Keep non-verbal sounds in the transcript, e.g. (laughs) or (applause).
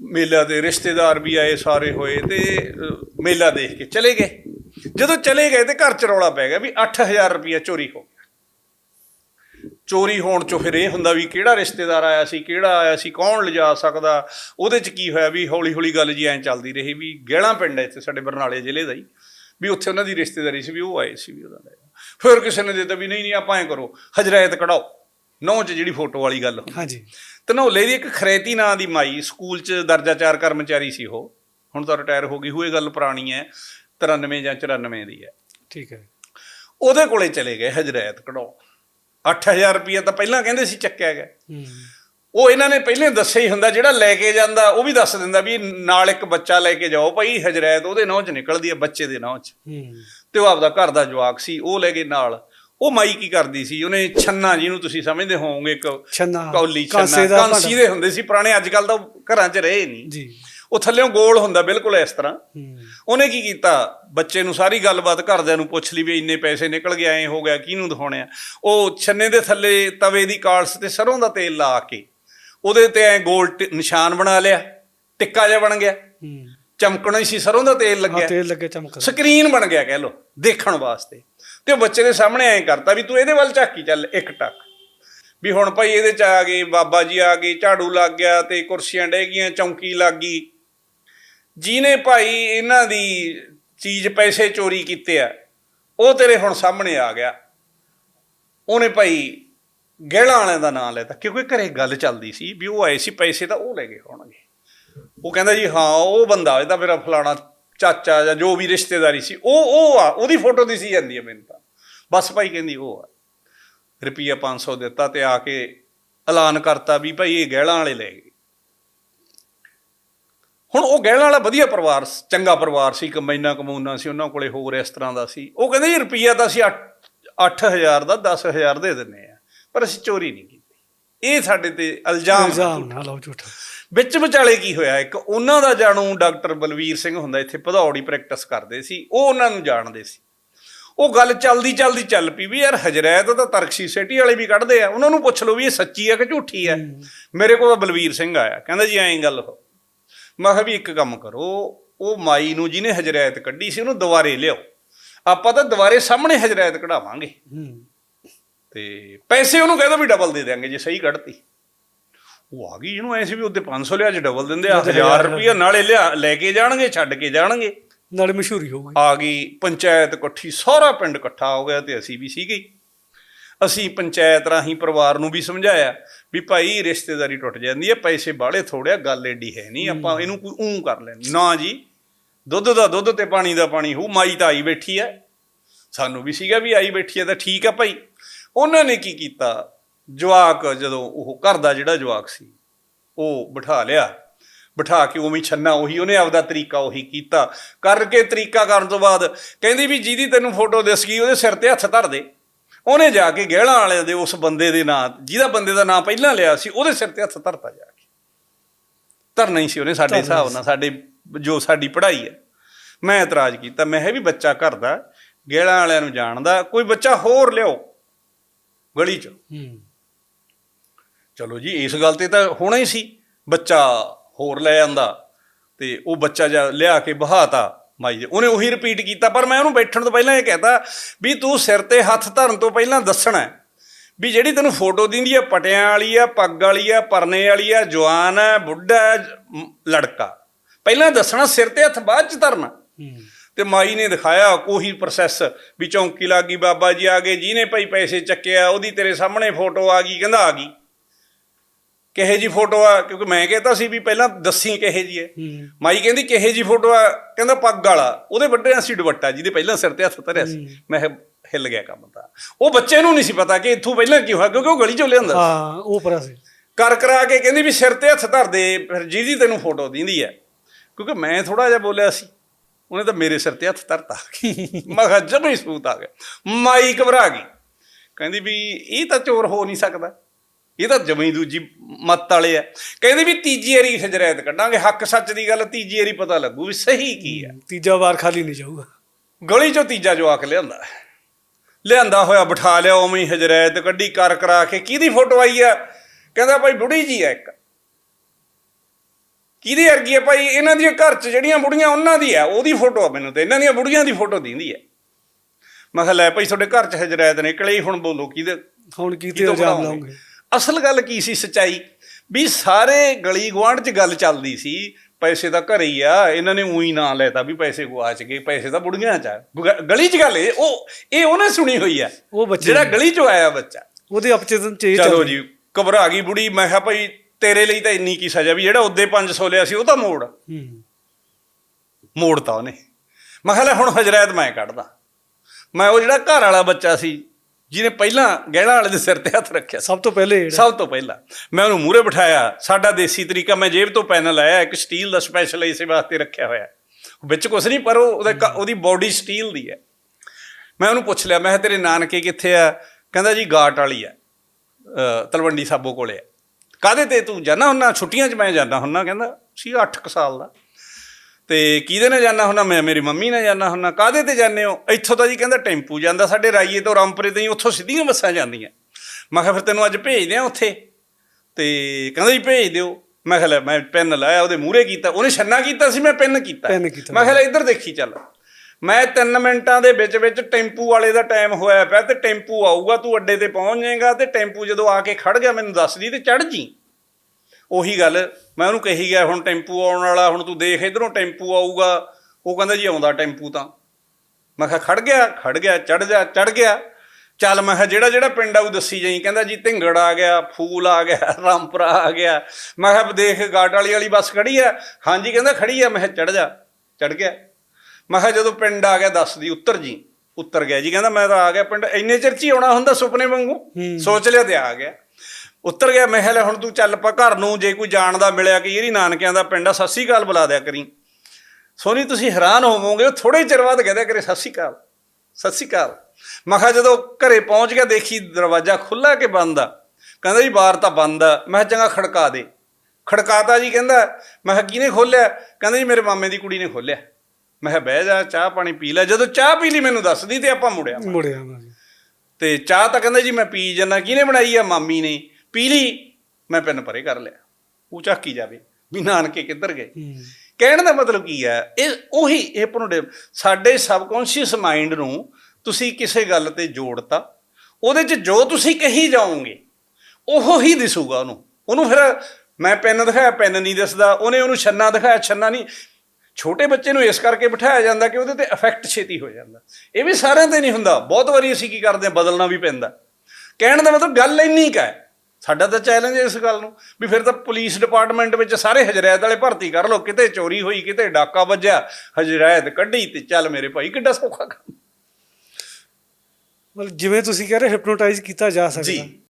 ਮੇਲਾ ਦੇ ਰਿਸ਼ਤੇਦਾਰ ਵੀ ਆਏ, ਸਾਰੇ ਹੋਏ ਤੇ ਮੇਲਾ ਦੇਖ ਕੇ ਚਲੇ ਗਏ। ਜਦੋਂ ਚਲੇ ਗਏ ਤੇ ਘਰ ਚ ਰੌਲਾ ਪੈ ਗਿਆ ਵੀ 8000 ਰੁਪਇਆ ਚੋਰੀ ਹੋ ਗਿਆ। ਚੋਰੀ ਹੋਣ ਚੋਂ ਫਿਰ ਇਹ ਹੁੰਦਾ ਵੀ ਕਿਹੜਾ ਰਿਸ਼ਤੇਦਾਰ ਆਇਆ ਸੀ, ਕਿਹੜਾ ਆਇਆ ਸੀ, ਕੌਣ ਲਿਜਾ ਸਕਦਾ? ਉਹਦੇ ਚ ਕੀ ਹੋਇਆ ਵੀ ਹੌਲੀ ਹੌਲੀ ਗੱਲ ਜੀ ਐਂ ਚੱਲਦੀ ਰਹੀ ਵੀ ਗਹਿਣਾ ਪਿੰਡ ਹੈ ਇੱਥੇ ਸਾਡੇ ਬਰਨਾਲੇ ਜ਼ਿਲ੍ਹੇ ਦਾ ਹੀ। ਵੀ ਉੱਥੇ ਉਹਨਾਂ ਦੀ ਰਿਸ਼ਤੇਦਾਰੀ ਸੀ ਵੀ ਉਹ ਆਏ ਸੀ ਵੀ ਉਹਦਾ ਲੈ ਜਾਓ। ਫਿਰ ਕਿਸੇ ਨੇ ਦਿੱਤਾ ਵੀ ਨਹੀਂ ਨਹੀਂ, ਆਪਾਂ ਐਂ ਕਰੋ ਹਜਰਾਇਤ ਕਢਾਓ। ਨੌ ਚ ਜਿਹੜੀ ਫੋਟੋ ਵਾਲੀ ਗੱਲ ਹਾਂਜੀ। ਧਨੌਲੇ ਦੀ ਇੱਕ ਖਰੇਤੀ ਨਾਂ ਦੀ ਮਾਈ ਸਕੂਲ 'ਚ ਦਰਜਾ ਚਾਰ ਕਰਮਚਾਰੀ ਸੀ ਉਹ। ਹੁਣ ਤਾਂ ਰਿਟਾਇਰ ਹੋ ਗਈ ਹੋਏ ਗੱਲ ਪੁਰਾਣੀ ਹੈ 93 ਜਾਂ 94 ਦੀ ਹੈ। ਠੀਕ ਹੈ। ਉਹਦੇ ਕੋਲੇ ਚਲੇ ਗਏ ਹਜਰਾਇਤ ਕਢਾਓ 8000 ਰੁਪਏ ਤਾਂ ਪਹਿਲਾਂ ਕਹਿੰਦੇ ਸੀ ਚੱਕਿਆ ਗਿਆ। ਉਹ ਇਹਨਾਂ ਨੇ ਪਹਿਲੇ ਦੱਸਿਆ ਹੀ ਹੁੰਦਾ ਜਿਹੜਾ ਲੈ ਕੇ ਜਾਂਦਾ ਉਹ ਵੀ ਦੱਸ ਦਿੰਦਾ ਵੀ ਨਾਲ ਇੱਕ ਬੱਚਾ ਲੈ ਕੇ ਜਾਓ ਭਾਈ ਹਜਰਾਇਤ ਉਹਦੇ ਨਾਂ 'ਚ ਨਿਕਲਦੀ ਹੈ ਬੱਚੇ ਦੇ ਨਾਂ 'ਚ। ਤੇ ਉਹ ਆਪਦਾ ਘਰ ਦਾ ਜਵਾਕ ਸੀ ਉਹ ਲੈ ਕੇ ਨਾਲ। ਉਹ ਮਾਈ ਕੀ ਕਰਦੀ ਸੀ? ਉਹਨੇ ਛੰਨਾ ਜਿਹਨੂੰ ਤੁਸੀਂ ਸਮਝਦੇ ਹੋਵੋਗੇ ਇੱਕ ਛੰਨਾ ਕੌਲੀ ਛੰਨਾ। ਕਾਂਸੀ। ਦੇ ਹੁੰਦੇ ਸੀ ਪੁਰਾਣੇ ਅੱਜ ਕੱਲ ਤਾਂ ਘਰਾਂ 'ਚ ਰਹੇ ਨਹੀਂ। ਜੀ। ਉਹ ਥੱਲੇੋਂ ਗੋਲ ਹੁੰਦਾ ਬਿਲਕੁਲ ਇਸ ਤਰ੍ਹਾਂ। ਉਹਨੇ ਕੀ ਕੀਤਾ? ਬੱਚੇ ਨੂੰ ਸਾਰੀ ਗੱਲਬਾਤ ਘਰਦਿਆਂ ਨੂੰ ਪੁੱਛ ਲਈ ਵੀ ਇੰਨੇ ਪੈਸੇ ਨਿਕਲ ਗਏ ਐਂ ਹੋ ਗਿਆ ਕਿਹਨੂੰ ਦਿਖਾਉਣੇ ਆ? ਉਹ ਛੰਨੇ ਦੇ ਥੱਲੇ ਤਵੇ ਦੀ ਕਾਲਸ ਤੇ ਸਰੋਂ ਦਾ ਤੇਲ ਲਾ ਕੇ ਉਹਦੇ ਤੇ ਐਂ ਗੋਲ ਨਿਸ਼ਾਨ ਬਣਾ ਲਿਆ ਟਿੱਕਾ ਜਿਹਾ ਬਣ ਗਿਆ। ਚਮਕਣਾ ਹੀ ਸੀ ਸਰੋਂ ਦਾ ਤੇਲ ਲੱਗਿਆ। ਤੇਲ ਲੱਗੇ ਚਮਕਦਾ ਸਕਰੀਨ ਬਣ ਗਿਆ ਕਹਿ ਲੋ ਦੇਖਣ ਵਾਸਤੇ। ਤੇ ਉਹ ਬੱਚੇ ਦੇ ਸਾਹਮਣੇ ਐਂ ਕਰਤਾ ਵੀ ਤੂੰ ਇਹਦੇ ਵੱਲ ਝਾਕੀ ਚੱਲ, ਇੱਕ ਟੱਕ। ਵੀ ਹੁਣ ਭਾਈ ਇਹਦੇ ਚ ਆ ਗਏ ਬਾਬਾ ਜੀ ਆ ਗਏ, ਝਾੜੂ ਲੱਗ ਗਿਆ ਤੇ ਕੁਰਸੀਆਂ ਡਹਿ ਗਈਆਂ, ਚੌਂਕੀ ਲੱਗ ਗਈ। ਜਿਹਨੇ ਭਾਈ ਇਹਨਾਂ ਦੀ ਚੀਜ਼ ਪੈਸੇ ਚੋਰੀ ਕੀਤੇ ਆ, ਉਹ ਤੇਰੇ ਹੁਣ ਸਾਹਮਣੇ ਆ ਗਿਆ। ਉਹਨੇ ਭਾਈ ਗਹਿਲਾਂ ਵਾਲਿਆਂ ਦਾ ਨਾਂ ਲੈਤਾ, ਕਿਉਂਕਿ ਘਰੇ ਗੱਲ ਚੱਲਦੀ ਸੀ ਵੀ ਉਹ ਆਏ ਸੀ ਪੈਸੇ ਤਾਂ ਉਹ ਲੈ ਗਏ ਹੋਣਗੇ ਉਹ ਕਹਿੰਦਾ ਜੀ, ਹਾਂ, ਉਹ ਬੰਦਾ ਇਹਦਾ ਮੇਰਾ ਫਲਾਣਾ ਚਾਚਾ ਜਾਂ ਜੋ ਵੀ ਰਿਸ਼ਤੇਦਾਰੀ ਸੀ ਉਹ ਉਹ ਆ ਉਹਦੀ ਫੋਟੋ ਦਿਸੀ ਜਾਂਦੀ ਹੈ ਮੈਨੂੰ ਤਾਂ। ਬਸ ਭਾਈ ਕਹਿੰਦੀ ਉਹ ਆ। ਰੁਪਈਆ 500 ਦਿੱਤਾ ਤੇ ਆ ਕੇ ਐਲਾਨ ਕਰਤਾ ਵੀ ਭਾਈ ਇਹ ਗਹਿਲਾਂ ਵਾਲੇ ਲੈ ਗਏ। ਹੁਣ ਉਹ ਗਹਿਲਾਂ ਵਾਲਾ ਵਧੀਆ ਪਰਿਵਾਰ ਚੰਗਾ ਪਰਿਵਾਰ ਸੀ ਕਮਾਈਨਾ ਕਮੂਨਾ ਸੀ ਉਹਨਾਂ ਕੋਲੇ ਹੋਰ ਇਸ ਤਰ੍ਹਾਂ ਦਾ ਸੀ। ਉਹ ਕਹਿੰਦੇ ਜੀ ਰੁਪਈਆ ਤਾਂ ਅਸੀਂ 8000 ਦਾ 10000 ਦੇ ਦਿੰਨੇ ਆ ਪਰ ਅਸੀਂ ਚੋਰੀ ਨਹੀਂ ਕੀਤੀ। ਇਹ ਸਾਡੇ ਤੇ ਇਲਜ਼ਾਮ ਇਲਜ਼ਾਮ ਨਾ ਲਾਓ ਝੂਠਾ। ਵਿੱਚ ਵਿਚਾਲੇ ਕੀ ਹੋਇਆ? ਇੱਕ ਉਹਨਾਂ ਦਾ ਜਾਣੂ ਡਾਕਟਰ ਬਲਵੀਰ ਸਿੰਘ ਹੁੰਦਾ ਇੱਥੇ ਭਦੌੜੀ ਪ੍ਰੈਕਟਿਸ ਕਰਦੇ ਸੀ ਉਹ ਉਹਨਾਂ ਨੂੰ ਜਾਣਦੇ ਸੀ। ਉਹ ਗੱਲ ਚੱਲਦੀ ਚੱਲਦੀ ਚੱਲ ਪਈ ਵੀ ਯਾਰ ਹਜਰੈਤ ਤਾਂ ਤਰਕਸ਼ੀ ਸਿਟੀ ਵਾਲੇ ਵੀ ਕੱਢਦੇ ਆ ਉਹਨਾਂ ਨੂੰ ਪੁੱਛ ਲਓ ਵੀ ਇਹ ਸੱਚੀ ਹੈ ਕਿ ਝੂਠੀ ਹੈ। ਮੇਰੇ ਕੋਲ ਬਲਵੀਰ ਸਿੰਘ ਆਇਆ ਕਹਿੰਦਾ ਜੀ ਐਂ ਗੱਲ ਹੋ। ਮੈਂ ਕਿਹਾ ਵੀ ਇੱਕ ਕੰਮ ਕਰੋ ਉਹ ਮਾਈ ਨੂੰ ਜਿਹਨੇ ਹਜਰੈਤ ਕੱਢੀ ਸੀ ਉਹਨੂੰ ਦੁਬਾਰੇ ਲਿਆਓ। ਆਪਾਂ ਤਾਂ ਦੁਬਾਰੇ ਸਾਹਮਣੇ ਹਜਰੈਤ ਕਢਾਵਾਂਗੇ। ਤੇ ਪੈਸੇ ਉਹਨੂੰ ਕਹਿ ਦੋ ਵੀ ਡਬਲ ਦੇ ਦਿਆਂਗੇ ਜੇ ਸਹੀ ਕੱਢਤੀ। ਉਹ ਆ ਗਈ ਇਹਨੂੰ ਐ ਸੀ ਵੀ ਉਹਦੇ 500 ਲਿਆ ਜੇ ਡਬਲ ਦਿੰਦੇ ਆ 1000 ਰੁਪਇਆ ਨਾਲੇ ਲਿਆ ਲੈ ਕੇ ਜਾਣਗੇ ਛੱਡ ਕੇ ਜਾਣਗੇ। ਨਾਲੇ ਮਸ਼ਹੂਰੀ ਹੋਊਗੀ ਆ ਗਈ ਪੰਚਾਇਤ ਇਕੱਠੀ ਸਾਰਾ ਪਿੰਡ ਇਕੱਠਾ ਹੋ ਗਿਆ ਤੇ ਅਸੀਂ ਵੀ ਸੀਗੇ। ਹੀ। ਅਸੀਂ ਪੰਚਾਇਤ ਰਾਹੀਂ ਪਰਿਵਾਰ ਨੂੰ ਵੀ ਸਮਝਾਇਆ ਵੀ ਭਾਈ ਰਿਸ਼ਤੇਦਾਰੀ ਟੁੱਟ ਜਾਂਦੀ ਹੈ ਪੈਸੇ ਬਾਹਲੇ ਥੋੜਿਆ ਗੱਲ ਏਡੀ ਹੈ ਨਹੀਂ ਆਪਾਂ ਇਹਨੂੰ ਕੋਈ ਊਂ ਕਰ ਲੈਣ ਨਾ ਜੀ ਦੁੱਧ ਦਾ ਦੁੱਧ ਤੇ ਪਾਣੀ ਦਾ ਪਾਣੀ ਹੋ ਮਾਈ ਤਾਂ ਆਈ ਬੈਠੀ ਹੈ। ਸਾਨੂੰ ਵੀ ਸੀਗਾ ਵੀ ਆਈ ਬੈਠੀ ਹੈ ਤਾਂ ਠੀਕ ਆ ਭਾਈ। ਉਹਨਾਂ ਨੇ ਕੀ ਕੀਤਾ? ਜਵਾਕ ਜਦੋਂ ਉਹ ਘਰ ਦਾ ਜਿਹੜਾ ਜਵਾਕ ਸੀ ਉਹ ਬਿਠਾ ਲਿਆ। ਬਿਠਾ ਕੇ ਉਵੇਂ ਹੀ ਛੰਨਾ ਉਹੀ ਉਹਨੇ ਆਪਦਾ ਤਰੀਕਾ ਉਹੀ ਕੀਤਾ। ਕਰਕੇ ਤਰੀਕਾ ਕਰਨ ਤੋਂ ਬਾਅਦ ਕਹਿੰਦੀ ਵੀ ਜਿਹਦੀ ਤੈਨੂੰ ਫੋਟੋ ਦਿਸ ਗਈ ਉਹਦੇ ਸਿਰ ਤੇ ਹੱਥ ਧਰ ਦੇ। ਉਹਨੇ ਜਾ ਕੇ ਗਹਿਲਾਂ ਵਾਲੇ ਦੇ ਉਸ ਬੰਦੇ ਦੇ ਨਾਂ ਜਿਹਦਾ ਬੰਦੇ ਦਾ ਨਾਂ ਪਹਿਲਾਂ ਲਿਆ ਸੀ ਉਹਦੇ ਸਿਰ ਤੇ ਹੱਥ ਧਰਤਾ ਜਾ ਕੇ। ਧਰਨਾ ਹੀ ਸੀ ਉਹਨੇ ਸਾਡੇ ਹਿਸਾਬ ਨਾਲ ਸਾਡੇ ਜੋ ਸਾਡੀ ਪੜ੍ਹਾਈ ਹੈ। ਮੈਂ ਇਤਰਾਜ਼ ਕੀਤਾ ਮੈਂ ਕਿਹਾ ਵੀ ਬੱਚਾ ਘਰ ਦਾ ਗਹਿਲਾਂ ਵਾਲਿਆਂ ਨੂੰ ਜਾਣਦਾ ਕੋਈ ਬੱਚਾ ਹੋਰ ਲਿਆਓ ਗਲੀ 'ਚ। ਹੂੰ। ਚਲੋ ਜੀ ਇਸ ਗੱਲ ਤੇ ਤਾਂ ਹੋਣਾ ਹੀ ਸੀ। ਬੱਚਾ ਹੋਰ ਲੈ ਆਂਦਾ ਤੇ ਉਹ ਬੱਚਾ ਜਾ ਲਿਆ ਕੇ ਬਹਾਤਾ ਮਾਈ ਦੇ। ਉਹਨੇ ਉਹੀ ਰਿਪੀਟ ਕੀਤਾ ਪਰ ਮੈਂ ਉਹਨੂੰ ਬੈਠਣ ਤੋਂ ਪਹਿਲਾਂ ਇਹ ਕਹਿਤਾ ਵੀ ਤੂੰ ਸਿਰ ਤੇ ਹੱਥ ਧਰਨ ਤੋਂ ਪਹਿਲਾਂ ਦੱਸਣਾ ਵੀ ਜਿਹੜੀ ਤੈਨੂੰ ਫੋਟੋ ਦਿੰਦੀ ਆ ਪਟਿਆਂ ਵਾਲੀ ਆ ਪੱਗ ਵਾਲੀ ਆ ਪਰਨੇ ਵਾਲੀ ਆ ਜਵਾਨ ਆ ਬੁੱਢਾ ਲੜਕਾ। ਪਹਿਲਾਂ ਦੱਸਣਾ ਸਿਰ ਤੇ ਹੱਥ ਬਾਅਦ ਚ ਧਰਨਾ। ਤੇ ਮਾਈ ਨੇ ਦਿਖਾਇਆ ਉਹੀ ਪ੍ਰੋਸੈਸ ਵੀ ਚੌਂਕੀ ਲੱਗ ਬਾਬਾ ਜੀ ਆ ਗਏ ਜਿਹਨੇ ਭਾਈ ਪੈਸੇ ਚੱਕਿਆ ਉਹਦੀ ਤੇਰੇ ਸਾਹਮਣੇ ਫੋਟੋ ਆ ਗਈ ਕਹਿੰਦਾ ਆ ਗਈ। ਕਿਹੇ ਜੀ ਫੋਟੋ ਆ? ਕਿਉਂਕਿ ਮੈਂ ਕਹਿੰਦਾ ਸੀ ਵੀ ਪਹਿਲਾਂ ਦੱਸੀ ਕਿਹੇ ਜੀ ਹੈ। ਮਾਈ ਕਹਿੰਦੀ ਕਿਹੇ ਜੀ ਫੋਟੋ ਆ? ਕਹਿੰਦਾ ਪੱਗ ਵਾਲਾ। ਉਹਦੇ ਵੱਡੇ ਸੀ ਦੁਪੱਟਾ ਜਿਹਦੇ ਪਹਿਲਾਂ ਸਿਰ ਤੇ ਹੱਥ ਧਰਿਆ ਸੀ। ਮੈਂ ਹਿੱਲ ਗਿਆ ਕੰਮ ਤਾਂ। ਉਹ ਬੱਚੇ ਨੂੰ ਨਹੀਂ ਸੀ ਪਤਾ ਕਿ ਇੱਥੋਂ ਪਹਿਲਾਂ ਕੀ ਹੋਇਆ ਕਿਉਂਕਿ ਉਹ ਗਲੀ ਚੋਂ ਲਿਆਂਦਾ। ਹਾਂ ਉਹ ਪਰਾ ਸੀ। ਕਰ ਕਰਾ ਕੇ ਕਹਿੰਦੀ ਵੀ ਸਿਰ ਤੇ ਹੱਥ ਧਰ ਦੇ ਫਿਰ ਜਿਹਦੀ ਤੈਨੂੰ ਫੋਟੋ ਦਿੰਦੀ ਹੈ ਕਿਉਂਕਿ ਮੈਂ ਥੋੜਾ ਜਿਹਾ ਬੋਲਿਆ ਸੀ ਉਹਨੇ ਤਾਂ ਮੇਰੇ ਸਿਰ ਤੇ ਹੱਥ ਧਰਤਾ। ਮੈਂ ਕਿਹਾ ਜਮੇ ਸੂਤ ਆ ਗਿਆ। ਮਾਈ ਘਬਰਾ ਗਈ। ਕਹਿੰਦੀ ਵੀ ਇਹ ਤਾਂ ਚੋਰ ਹੋ ਨਹੀਂ ਸਕਦਾ। ਇਹ ਤਾਂ ਜਮੇ ਦੂਜੀ ਮੱਤ ਵਾਲੇ ਆ। ਕਹਿੰਦੀ ਵੀ ਤੀਜੀ ਵਾਰੀ ਹਜਰੈਤ ਕੱਢਾਂਗੇ ਹੱਕ ਸੱਚ ਦੀ ਗੱਲ ਤੀਜੀ ਵਾਰੀ ਪਤਾ ਲੱਗੂ ਵੀ ਸਹੀ ਕੀ ਹੈ ਤੀਜਾ ਵਾਰ ਖਾਲੀ ਨਹੀਂ ਜਾਊਗਾ। ਗਲੀ ਚੋਂ ਤੀਜਾ ਜਵਾਕ ਲਿਆਂਦਾ। ਲਿਆਂਦਾ ਹੋਇਆ ਬਿਠਾ ਲਿਆ ਉਵੇਂ ਹੀ ਹਜਰੈਤ ਕੱਢੀ ਕਰ ਕਰਾ ਕੇ। ਕਿਹਦੀ ਫੋਟੋ ਆਈ ਆ? ਕਹਿੰਦਾ ਭਾਈ ਬੁੜੀ ਜੀ ਆ ਇੱਕ। ਕਿਹਦੀ ਵਰਗੀ ਹੈ ਭਾਈ? ਇਹਨਾਂ ਦੀਆਂ ਘਰ 'ਚ ਜਿਹੜੀਆਂ ਬੁੜੀਆਂ ਉਹਨਾਂ ਦੀ ਹੈ ਉਹਦੀ ਫੋਟੋ ਆ ਮੈਨੂੰ ਤੇ। ਇਹਨਾਂ ਦੀਆਂ ਬੁੜੀਆਂ ਦੀ ਫੋਟੋ ਦਿੰਦੀ ਹੈ ਮੈਂ ਕਿਹਾ ਲੈ ਭਾਈ ਤੁਹਾਡੇ ਘਰ 'ਚ ਹਜਰਾਇਤ ਨਿਕਲੇ ਹੀ ਹੁਣ ਬੋਲੋ ਕਿਹਦੇ ਹੁਣ ਕੀ ਤੇ ਕਿਤੋਂ ਇਲਜ਼ਾਮ? ਲਾਉਂਗੇ ਅਸਲ ਗੱਲ ਕੀ ਸੀ ਸਚਾਈ? ਵੀ ਸਾਰੇ ਗਲੀ ਗਵਾਂਢ 'ਚ ਗੱਲ ਚੱਲਦੀ ਸੀ ਪੈਸੇ ਤਾਂ ਘਰੇ ਹੀ ਆ ਇਹਨਾਂ ਨੇ ਉਹੀ ਨਾਂ ਲੈਤਾ ਵੀ ਪੈਸੇ ਗੁਆਚ ਗਏ ਪੈਸੇ ਤਾਂ ਬੁੜੀਆਂ 'ਚ ਆ। ਗਲੀ 'ਚ ਗੱਲ ਇਹ ਉਹ ਇਹ ਉਹਨੇ ਸੁਣੀ ਹੋਈ ਆ ਉਹ ਬੱਚੇ ਜਿਹੜਾ। ਗਲੀ 'ਚੋਂ ਆਇਆ ਬੱਚਾ। ਉਹਦੇ ਅਪਚੇਤਨ ਚ ਇਹ ਚਲੋ ਜੀ ਘਬਰਾ ਗਈ ਬੁੜੀ ਮੈਂ ਕਿਹਾ ਭਾਈ ਤੇਰੇ ਲਈ ਤਾਂ ਇੰਨੀ ਕੀ ਸਜ਼ਾ ਵੀ ਜਿਹੜਾ ਉਹਦੇ 500 ਲਿਆ ਸੀ ਉਹ ਤਾਂ ਮੋੜ। ਮੋੜਤਾ ਉਹਨੇ। ਮੈਂ ਕਿਹਾ ਲੈ ਹੁਣ ਹਜਰਾਇਤ ਮੈਂ ਕੱਢਦਾ। ਮੈਂ ਉਹ ਜਿਹੜਾ ਘਰ ਵਾਲਾ ਬੱਚਾ ਸੀ ਜਿਹਨੇ ਪਹਿਲਾਂ ਗਹਿਣਾ ਵਾਲੇ ਦੇ ਸਿਰ ਤੇ ਹੱਥ ਰੱਖਿਆ ਸਭ ਤੋਂ ਪਹਿਲੇ ਸਭ ਤੋਂ ਪਹਿਲਾਂ। ਮੈਂ ਉਹਨੂੰ ਮੂਹਰੇ ਬਿਠਾਇਆ ਸਾਡਾ ਦੇਸੀ ਤਰੀਕਾ ਮੈਂ ਜੇਬ ਤੋਂ ਪੈਨ ਲਾਇਆ ਇੱਕ ਸਟੀਲ ਦਾ ਸਪੈਸ਼ਲ ਇਸੇ ਵਾਸਤੇ ਰੱਖਿਆ ਹੋਇਆ। ਵਿੱਚ ਕੁਛ ਨਹੀਂ ਪਰ ਉਹ ਉਹਦਾ ਬਾਡੀ ਸਟੀਲ ਦੀ ਹੈ। ਮੈਂ ਉਹਨੂੰ ਪੁੱਛ ਲਿਆ ਮੈਂ ਕਿਹਾ ਤੇਰੇ ਨਾਨਕੇ ਕਿੱਥੇ ਆ? ਕਹਿੰਦਾ ਜੀ ਗਾਟ ਵਾਲੀ ਆ। ਤਲਵੰਡੀ ਸਾਬੋ ਕੋਲੇ ਆ। ਕਾਦੇ ਤੇ ਤੂੰ ਜਾਣਾ ਹੁੰਨਾ? ਛੁੱਟੀਆਂ 'ਚ ਮੈਂ ਜਾਣਾ ਹੁੰਨਾ? ਕਹਿੰਦਾ ਸੀ 8 ਸਾਲ ਦਾ। ਤੇ ਕਿਹਦੇ ਨਾਲ ਜਾਣਾ ਹੁੰਨਾ ਮੈਂ ਮੇਰੀ ਮੰਮੀ ਨਾਲ ਜਾਣਾ ਹੁੰਨਾ ਕਾਦੇ ਤੇ ਜਾਂਦੇ ਹੋ? ਇੱਥੋਂ ਤਾਂ ਜੀ ਕਹਿੰਦਾ ਟੈਂਪੂ ਜਾਂਦਾ ਸਾਡੇ ਰਾਈਏ ਤੋਂ ਰਾਮਪੁਰੇ ਤੋਂ ਹੀ ਉੱਥੋਂ ਸਿੱਧੀਆਂ ਬੱਸਾਂ ਜਾਂਦੀਆਂ। ਮੈਂ ਕਿਹਾ ਫਿਰ ਤੈਨੂੰ ਅੱਜ ਭੇਜਦੇ ਆ ਉੱਥੇ। ਤੇ ਕਹਿੰਦਾ ਜੀ ਭੇਜ ਦਿਓ। ਮੈਂ ਕਿਹਾ ਮੈਂ ਪੈਨ ਲਾਇਆ ਉਹਦੇ ਮੂਹਰੇ ਕੀਤਾ। ਉਹਨੇ ਛੰਨਾ ਕੀਤਾ ਸੀ ਮੈਂ ਪੈਨ ਕੀਤਾ। ਪੈਨ ਕੀਤਾ। ਮੈਂ ਕਿਹਾ ਇੱਧਰ ਦੇਖੀ ਚੱਲ। ਮੈਂ 3 ਮਿੰਟਾਂ ਦੇ ਵਿੱਚ ਵਿੱਚ ਟੈਂਪੂ ਵਾਲੇ ਦਾ ਟਾਈਮ ਹੋਇਆ ਪਿਆ ਤੇ ਟੈਂਪੂ ਆਊਗਾ ਤੂੰ ਅੱਡੇ ਤੇ ਪਹੁੰਚ ਜਾਏਗਾ ਤੇ ਟੈਂਪੂ ਜਦੋਂ ਆ ਕੇ ਖੜ ਗਿਆ ਮੈਨੂੰ ਦੱਸ ਦੀ ਤੇ ਚੜ ਜੀ। ਉਹੀ ਗੱਲ ਮੈਂ ਉਹਨੂੰ ਕਹੀ ਗਿਆ ਹੁਣ ਟੈਂਪੂ ਆਉਣ ਵਾਲਾ ਹੁਣ ਤੂੰ ਦੇਖ ਇਧਰੋਂ ਟੈਂਪੂ ਆਊਗਾ। ਉਹ ਕਹਿੰਦਾ ਜੀ ਆਉਂਦਾ ਟੈਂਪੂ ਤਾਂ। ਮੈਂ ਕਿਹਾ ਖੜ ਗਿਆ ਖੜ ਗਿਆ ਚੜ ਜਾ ਚੜ ਗਿਆ। ਚੱਲ ਮੈਂ ਕਿਹਾ ਜਿਹੜਾ ਜਿਹੜਾ ਪਿੰਡ ਆਊ ਦੱਸੀ ਜਾਈ। ਕਹਿੰਦਾ ਜੀ ਢਿੰਗੜ ਆ ਗਿਆ ਫੂਲ ਆ ਗਿਆ (laughs) ਰਾਮਪੁਰਾ ਆ ਗਿਆ। ਮੈਂ ਕਿਹਾ ਦੇਖ ਗਾਟ ਵਾਲੀ ਵਾਲੀ ਬੱਸ ਖੜੀ ਆ। ਹਾਂਜੀ ਕਹਿੰਦਾ ਖੜੀ ਆ। ਮੈਂ ਕਿਹਾ ਚੜ ਜਾ। ਚੜ ਗਿਆ। ਮੈਂ ਕਿਹਾ ਜਦੋਂ ਪਿੰਡ ਆ ਗਿਆ ਦੱਸ ਦੀ ਉੱਤਰ ਜੀ ਉੱਤਰ ਗਿਆ ਜੀ। ਕਹਿੰਦਾ ਮੈਂ ਤਾਂ ਆ ਗਿਆ ਪਿੰਡ ਇੰਨੇ ਚਿਰ ਚ ਹੀ ਆਉਣਾ ਹੁੰਦਾ ਸੁਪਨੇ ਵਾਂਗੂ। ਸੋਚ ਲਿਆ ਤੇ ਆ ਗਿਆ। ਉੱਤਰ ਗਿਆ ਮੈਂ ਕਿਹਾ ਲੈ ਹੁਣ ਤੂੰ ਚੱਲ ਪਾ ਘਰ ਨੂੰ ਜੇ ਕੋਈ ਜਾਣਦਾ ਮਿਲਿਆ ਕਿ ਇਹਦੀ ਨਾਨਕਿਆਂ ਦਾ ਪਿੰਡ ਆ ਸਤਿ ਸ਼੍ਰੀ ਅਕਾਲ ਬੁਲਾ ਦਿਆ ਕਰੀ। ਸੋਨੀ ਤੁਸੀਂ ਹੈਰਾਨ ਹੋਵੋਗੇ ਉਹ ਥੋੜੇ ਚਿਰ ਬਾਅਦ ਕਹਦਾ ਕਰੇ ਸਤਿ ਸ਼੍ਰੀ ਅਕਾਲ ਸਤਿ ਸ਼੍ਰੀ ਅਕਾਲ। ਮੈਂ ਕਿਹਾ ਜਦੋਂ ਘਰੇ ਪਹੁੰਚ ਗਿਆ ਦੇਖੀ ਦਰਵਾਜ਼ਾ ਖੁੱਲਾ ਕਿ ਬੰਦ ਆ? ਕਹਿੰਦਾ ਜੀ ਬਾਹਰ ਤਾਂ ਬੰਦ ਆ। ਮੈਂ ਚੰਗਾ ਖੜਕਾ ਦੇ। ਖੜਕਾਤਾ ਜੀ ਕਹਿੰਦਾ ਮੈਂ ਕਿਹਾ ਕਿਹਨੇ ਖੋਲਿਆ ਕਹਿੰਦਾ ਜੀ ਮੇਰੇ ਮਾਮੇ ਦੀ ਕੁੜੀ ਨੇ ਖੋਲਿਆ ਮੈਂ ਬਹਿ ਜਾ ਚਾਹ ਪਾਣੀ ਪੀ ਲੈ। ਜਦੋਂ ਚਾਹ ਪੀ ਲਈ ਮੈਨੂੰ ਦੱਸਦੀ ਤੇ ਆਪਾਂ ਮੁੜਿਆ। ਮੁੜਿਆ ਤੇ ਚਾਹ ਤਾਂ ਕਹਿੰਦਾ ਜੀ ਮੈਂ ਪੀ ਜੰਨਾ ਕਿਹਨੇ ਬਣਾਈ ਆ? ਮਾਮੀ ਨੇ। ਪੀ ਲਈ ਮੈਂ ਪੈਨ ਪਰੇ ਕਰ ਲਿਆ। ਉਹ ਝਾਕੀ ਜਾਵੇ ਵੀ ਨਾਨਕੇ ਕਿੱਧਰ ਗਏ। ਕਹਿਣ ਦਾ ਮਤਲਬ ਕੀ ਹੈ ਇਹ ਉਹੀ ਇਹ ਪਨੋਡੇ ਸਾਡੇ ਸਬਕੌਂਸ਼ੀਅਸ ਮਾਈਂਡ ਨੂੰ ਤੁਸੀਂ ਕਿਸੇ ਗੱਲ ਤੇ ਜੋੜਤਾ ਉਹਦੇ 'ਚ ਜੋ ਤੁਸੀਂ ਕਹੀ ਜਾਓਗੇ ਉਹ ਹੀ ਦਿਸੂਗਾ ਉਹਨੂੰ। ਉਹਨੂੰ ਫਿਰ ਮੈਂ ਪੈਨ ਦਿਖਾਇਆ ਪੈਨ ਨਹੀਂ ਦਿਸਦਾ ਉਹਨੇ ਉਹਨੂੰ ਛੰਨਾ ਦਿਖਾਇਆ ਛੰਨਾ ਨਹੀਂ। ਛੋਟੇ ਬੱਚੇ ਨੂੰ ਇਸ ਕਰਕੇ ਬਿਠਾਇਆ ਜਾਂਦਾ ਕਿ ਉਹਦੇ ਤੇ ਇਫੈਕਟ ਛੇਤੀ ਹੋ ਜਾਂਦਾ। ਇਹ ਵੀ ਸਾਰਿਆਂ ਤੇ ਨਹੀਂ ਹੁੰਦਾ। ਬਹੁਤ ਵਾਰੀ ਅਸੀਂ ਕੀ ਕਰਦੇ ਹਾਂ ਬਦਲਣਾ ਵੀ ਪੈਂਦਾ। ਕਹਿਣ ਦਾ ਮਤਲਬ ਗੱਲ ਇੰਨੀ ਕੁ ਹੈ ਸਾਡਾ ਤਾਂ ਚੈਲੰਜ ਇਸ ਗੱਲ ਨੂੰ ਵੀ ਫਿਰ ਤਾਂ ਪੁਲਿਸ ਡਿਪਾਰਟਮੈਂਟ ਵਿੱਚ ਸਾਰੇ ਹਜਰਾਇਤ ਵਾਲੇ ਭਰਤੀ ਕਰ ਲਓ ਕਿਤੇ ਚੋਰੀ ਹੋਈ ਕਿਤੇ ਡਾਕਾ ਵੱਜਿਆ ਹਜਰਾਇਤ ਕੱਢੀ ਤੇ ਚੱਲ ਮੇਰੇ ਭਾਈ ਕਿੱਡਾ ਸੌਖਾ ਕੰਮ। ਮਤਲਬ ਜਿਵੇਂ ਤੁਸੀਂ ਕਹਿ ਰਹੇ ਹਿਪਨੋਟਾਈਜ਼ ਕੀਤਾ ਜਾ ਸਕਦਾ। ਜੀ।